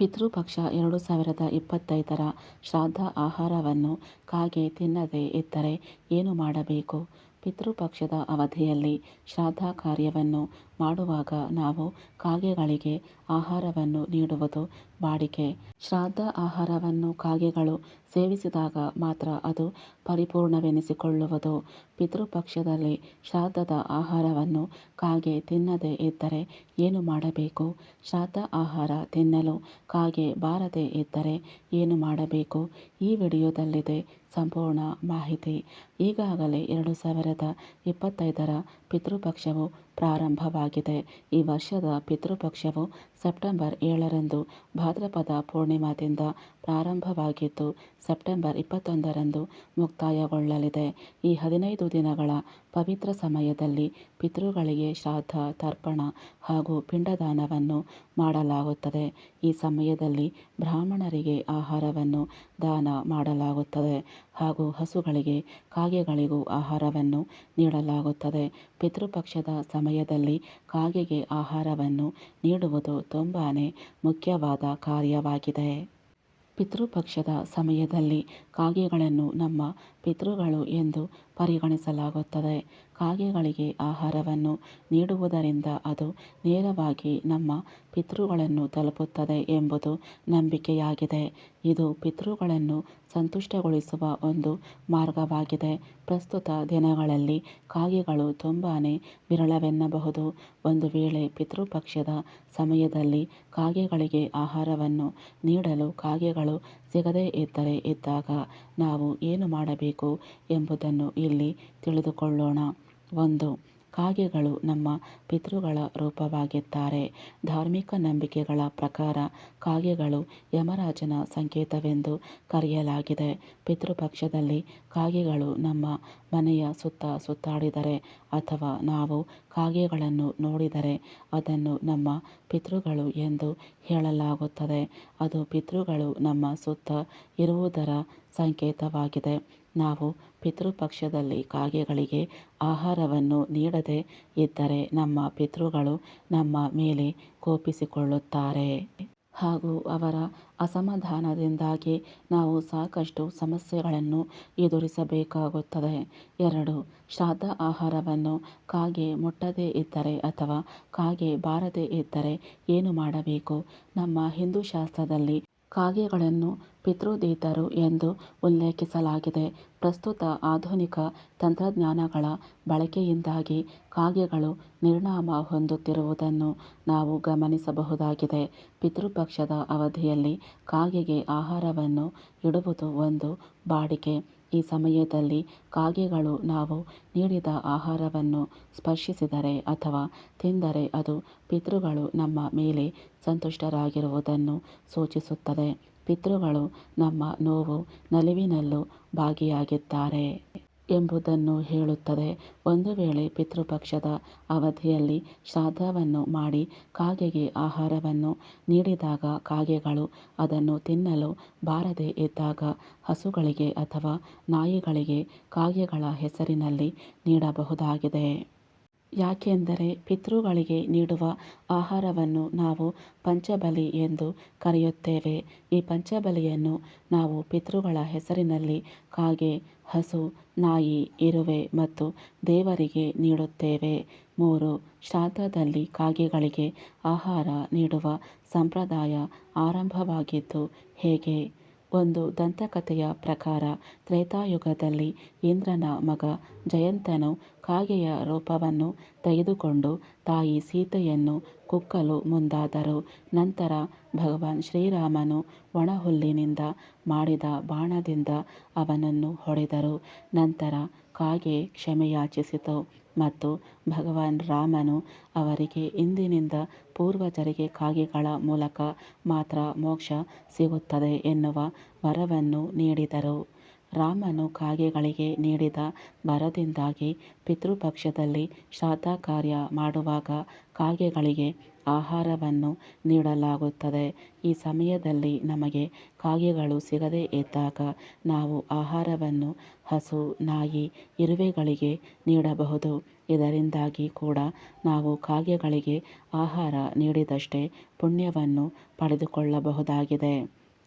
ಪಿತೃಪಕ್ಷ ಎರಡು ಸಾವಿರದ ಇಪ್ಪತ್ತೈದರ ಶ್ರಾದ್ದ ಆಹಾರವನ್ನು ಕಾಗೆ ತಿನ್ನದೇ ಇದ್ದರೆ ಏನು ಮಾಡಬೇಕು? ಪಿತೃಪಕ್ಷದ ಅವಧಿಯಲ್ಲಿ ಶ್ರಾದ್ದ ಕಾರ್ಯವನ್ನು ಮಾಡುವಾಗ ನಾವು ಕಾಗೆಗಳಿಗೆ ಆಹಾರವನ್ನು ನೀಡುವುದು ವಾಡಿಕೆ. ಶ್ರಾದ್ದ ಆಹಾರವನ್ನು ಕಾಗೆಗಳು ಸೇವಿಸಿದಾಗ ಮಾತ್ರ ಅದು ಪರಿಪೂರ್ಣವೆನಿಸಿಕೊಳ್ಳುವುದು. ಪಿತೃಪಕ್ಷದಲ್ಲಿ ಶ್ರಾದ್ದದ ಆಹಾರವನ್ನು ಕಾಗೆ ತಿನ್ನದೇ ಇದ್ದರೆ ಏನು ಮಾಡಬೇಕು? ಶ್ರಾದ್ದ ಆಹಾರ ತಿನ್ನಲು ಕಾಗೆ ಬಾರದೇ ಇದ್ದರೆ ಏನು ಮಾಡಬೇಕು? ಈ ವಿಡಿಯೋದಲ್ಲಿದೆ ಸಂಪೂರ್ಣ ಮಾಹಿತಿ. ಈಗಾಗಲೇ ಎರಡು ಸಾವಿರದ ಇಪ್ಪತ್ತೈದರ ಪಿತೃಪಕ್ಷವು ಪ್ರಾರಂಭವಾಗಿದೆ. ಈ ವರ್ಷದ ಪಿತೃಪಕ್ಷವು ಸೆಪ್ಟೆಂಬರ್ ಏಳರಂದು ಭಾದ್ರಪದ ಪೂರ್ಣಿಮಾದಿಂದ ಪ್ರಾರಂಭವಾಗಿದ್ದು ಸೆಪ್ಟೆಂಬರ್ ಇಪ್ಪತ್ತೊಂದರಂದು ಮುಕ್ತಾಯಗೊಳ್ಳಲಿದೆ. ಈ ಹದಿನೈದು ದಿನಗಳ ಪವಿತ್ರ ಸಮಯದಲ್ಲಿ ಪಿತೃಗಳಿಗೆ ಶ್ರಾದ್ದ, ತರ್ಪಣ ಹಾಗೂ ಪಿಂಡದಾನವನ್ನು ಮಾಡಲಾಗುತ್ತದೆ. ಈ ಸಮಯದಲ್ಲಿ ಬ್ರಾಹ್ಮಣರಿಗೆ ಆಹಾರವನ್ನು ದಾನ ಮಾಡಲಾಗುತ್ತದೆ ಹಾಗೂ ಹಸುಗಳಿಗೆ, ಕಾಗೆಗಳಿಗೂ ಆಹಾರವನ್ನು ನೀಡಲಾಗುತ್ತದೆ. ಪಿತೃಪಕ್ಷದ ಸಮಯದಲ್ಲಿ ಕಾಗೆಗೆ ಆಹಾರವನ್ನು ನೀಡುವುದು ತುಂಬಾನೇ ಮುಖ್ಯವಾದ ಕಾರ್ಯವಾಗಿದೆ. ಪಿತೃಪಕ್ಷದ ಸಮಯದಲ್ಲಿ ಕಾಗೆಗಳನ್ನು ನಮ್ಮ ಪಿತೃಗಳು ಎಂದು ಪರಿಗಣಿಸಲಾಗುತ್ತದೆ. ಕಾಗೆಗಳಿಗೆ ಆಹಾರವನ್ನು ನೀಡುವುದರಿಂದ ಅದು ನೇರವಾಗಿ ನಮ್ಮ ಪಿತೃಗಳನ್ನು ತಲುಪುತ್ತದೆ ಎಂಬುದು ನಂಬಿಕೆಯಾಗಿದೆ. ಇದು ಪಿತೃಗಳನ್ನು ಸಂತುಷ್ಟಗೊಳಿಸುವ ಒಂದು ಮಾರ್ಗವಾಗಿದೆ. ಪ್ರಸ್ತುತ ದಿನಗಳಲ್ಲಿ ಕಾಗೆಗಳು ತುಂಬಾನೇ ವಿರಳವೆನ್ನಬಹುದು. ಒಂದು ವೇಳೆ ಪಿತೃಪಕ್ಷದ ಸಮಯದಲ್ಲಿ ಕಾಗೆಗಳಿಗೆ ಆಹಾರವನ್ನು ನೀಡಲು ಕಾಗೆಗಳು ಸಿಗದೇ ಇದ್ದರೆ ಇದ್ದಾಗ ನಾವು ಏನು ಮಾಡಬೇಕು ಎಂಬುದನ್ನು ಇಲ್ಲಿ ತಿಳಿದುಕೊಳ್ಳೋಣ. ಒಂದು, ಕಾಗೆಗಳು ನಮ್ಮ ಪಿತೃಗಳ ರೂಪವಾಗಿದ್ದಾರೆ. ಧಾರ್ಮಿಕ ನಂಬಿಕೆಗಳ ಪ್ರಕಾರ ಕಾಗೆಗಳು ಯಮರಾಜನ ಸಂಕೇತವೆಂದು ಕರೆಯಲಾಗಿದೆ. ಪಿತೃಪಕ್ಷದಲ್ಲಿ ಕಾಗೆಗಳು ನಮ್ಮ ಮನೆಯ ಸುತ್ತ ಸುತ್ತಾಡಿದರೆ ಅಥವಾ ನಾವು ಕಾಗೆಗಳನ್ನು ನೋಡಿದರೆ ಅದನ್ನು ನಮ್ಮ ಪಿತೃಗಳು ಎಂದು ಹೇಳಲಾಗುತ್ತದೆ. ಅದು ಪಿತೃಗಳು ನಮ್ಮ ಸುತ್ತ ಇರುವುದರ ಸಂಕೇತವಾಗಿದೆ. ನಾವು ಪಿತೃಪಕ್ಷದಲ್ಲಿ ಕಾಗೆಗಳಿಗೆ ಆಹಾರವನ್ನು ನೀಡದೆ ಇದ್ದರೆ ನಮ್ಮ ಪಿತೃಗಳು ನಮ್ಮ ಮೇಲೆ ಕೋಪಿಸಿಕೊಳ್ಳುತ್ತಾರೆ. ಹಾಗೂ ಅವರ ಅಸಮಾಧಾನದಿಂದಾಗಿ ನಾವು ಸಾಕಷ್ಟು ಸಮಸ್ಯೆಗಳನ್ನು ಎದುರಿಸಬೇಕಾಗುತ್ತದೆ. ಎರಡು, ಶ್ರಾದ್ದ ಆಹಾರವನ್ನು ಕಾಗೆ ಮುಟ್ಟದೇ ಇದ್ದರೆ ಅಥವಾ ಕಾಗೆ ಬಾರದೇ ಇದ್ದರೆ ಏನು ಮಾಡಬೇಕು? ನಮ್ಮ ಹಿಂದೂ ಶಾಸ್ತ್ರದಲ್ಲಿ ಕಾಗೆಗಳನ್ನು ಪಿತೃದೀತರು ಎಂದು ಉಲ್ಲೇಖಿಸಲಾಗಿದೆ. ಪ್ರಸ್ತುತ ಆಧುನಿಕ ತಂತ್ರಜ್ಞಾನಗಳ ಬಳಕೆಯಿಂದಾಗಿ ಕಾಗೆಗಳು ನಿರ್ಣಾಮ ಹೊಂದುತ್ತಿರುವುದನ್ನು ನಾವು ಗಮನಿಸಬಹುದಾಗಿದೆ. ಪಿತೃಪಕ್ಷದ ಅವಧಿಯಲ್ಲಿ ಕಾಗೆಗೆ ಆಹಾರವನ್ನು ಇಡುವುದು ಒಂದು ವಾಡಿಕೆ. ಈ ಸಮಯದಲ್ಲಿ ಕಾಗೆಗಳು ನಾವು ನೀಡಿದ ಆಹಾರವನ್ನು ಸ್ಪರ್ಶಿಸಿದರೆ ಅಥವಾ ತಿಂದರೆ ಅದು ಪಿತೃಗಳು ನಮ್ಮ ಮೇಲೆ ಸಂತುಷ್ಟರಾಗಿರುವುದನ್ನು ಸೂಚಿಸುತ್ತದೆ. ಪಿತೃಗಳು ನಮ್ಮ ನೋವು, ನಲಿವಿನಲ್ಲೂ ಭಾಗಿಯಾಗಿದ್ದಾರೆ ಎಂಬುದನ್ನು ಹೇಳುತ್ತದೆ. ಒಂದು ವೇಳೆ ಪಿತೃಪಕ್ಷದ ಅವಧಿಯಲ್ಲಿ ಶ್ರಾದ್ದವನ್ನು ಮಾಡಿ ಕಾಗೆಗೆ ಆಹಾರವನ್ನು ನೀಡಿದಾಗ ಕಾಗೆಗಳು ಅದನ್ನು ತಿನ್ನಲು ಬಾರದೇ ಇದ್ದಾಗ ಹಸುಗಳಿಗೆ ಅಥವಾ ನಾಯಿಗಳಿಗೆ ಕಾಗೆಗಳ ಹೆಸರಿನಲ್ಲಿ ನೀಡಬಹುದಾಗಿದೆ. ಯಾಕೆಂದರೆ ಪಿತೃಗಳಿಗೆ ನೀಡುವ ಆಹಾರವನ್ನು ನಾವು ಪಂಚಬಲಿ ಎಂದು ಕರೆಯುತ್ತೇವೆ. ಈ ಪಂಚಬಲಿಯನ್ನು ನಾವು ಪಿತೃಗಳ ಹೆಸರಿನಲ್ಲಿ ಕಾಗೆ, ಹಸು, ನಾಯಿ, ಇರುವೆ ಮತ್ತು ದೇವರಿಗೆ ನೀಡುತ್ತೇವೆ. ಮೂರು ಶ್ರಾದ್ದದಲ್ಲಿ ಕಾಗೆಗಳಿಗೆ ಆಹಾರ ನೀಡುವ ಸಂಪ್ರದಾಯ ಆರಂಭವಾಗಿದ್ದು ಹೇಗೆ? ಒಂದು ದಂತಕಥೆಯ ಪ್ರಕಾರ ತ್ರೇತಾಯುಗದಲ್ಲಿ ಇಂದ್ರನ ಮಗ ಜಯಂತನು ಕಾಗೆಯ ರೂಪವನ್ನು ತೆಗೆದುಕೊಂಡು ತಾಯಿ ಸೀತೆಯನ್ನು ಕುಕ್ಕಲು ಮುಂದಾದರು. ನಂತರ ಭಗವಾನ್ ಶ್ರೀರಾಮನು ಒಣಹುಲ್ಲಿನಿಂದ ಮಾಡಿದ ಬಾಣದಿಂದ ಅವನನ್ನು ಹೊಡೆದರು. ನಂತರ ಕಾಗೆ ಕ್ಷಮೆಯಾಚಿಸಿತು ಮತ್ತು ಭಗವಾನ್ ರಾಮನು ಅವರಿಗೆ ಇಂದಿನಿಂದ ಪೂರ್ವಜರಿಗೆ ಕಾಗೆಗಳ ಮೂಲಕ ಮಾತ್ರ ಮೋಕ್ಷ ಸಿಗುತ್ತದೆ ಎನ್ನುವ ವರವನ್ನು ನೀಡಿದರು. ರಾಮನು ಕಾಗೆಗಳಿಗೆ ನೀಡಿದ ಬರದಿಂದಾಗಿ ಪಿತೃಪಕ್ಷದಲ್ಲಿ ಶ್ರಾದ್ದ ಕಾರ್ಯ ಮಾಡುವಾಗ ಕಾಗೆಗಳಿಗೆ ಆಹಾರವನ್ನು ನೀಡಲಾಗುತ್ತದೆ. ಈ ಸಮಯದಲ್ಲಿ ನಮಗೆ ಕಾಗೆಗಳು ಸಿಗದೇ ಇದ್ದಾಗ ನಾವು ಆಹಾರವನ್ನು ಹಸು, ನಾಯಿ, ಇರುವೆಗಳಿಗೆ ನೀಡಬಹುದು. ಇದರಿಂದಾಗಿ ಕೂಡ ನಾವು ಕಾಗೆಗಳಿಗೆ ಆಹಾರ ನೀಡಿದಷ್ಟೇ ಪುಣ್ಯವನ್ನು ಪಡೆದುಕೊಳ್ಳಬಹುದಾಗಿದೆ.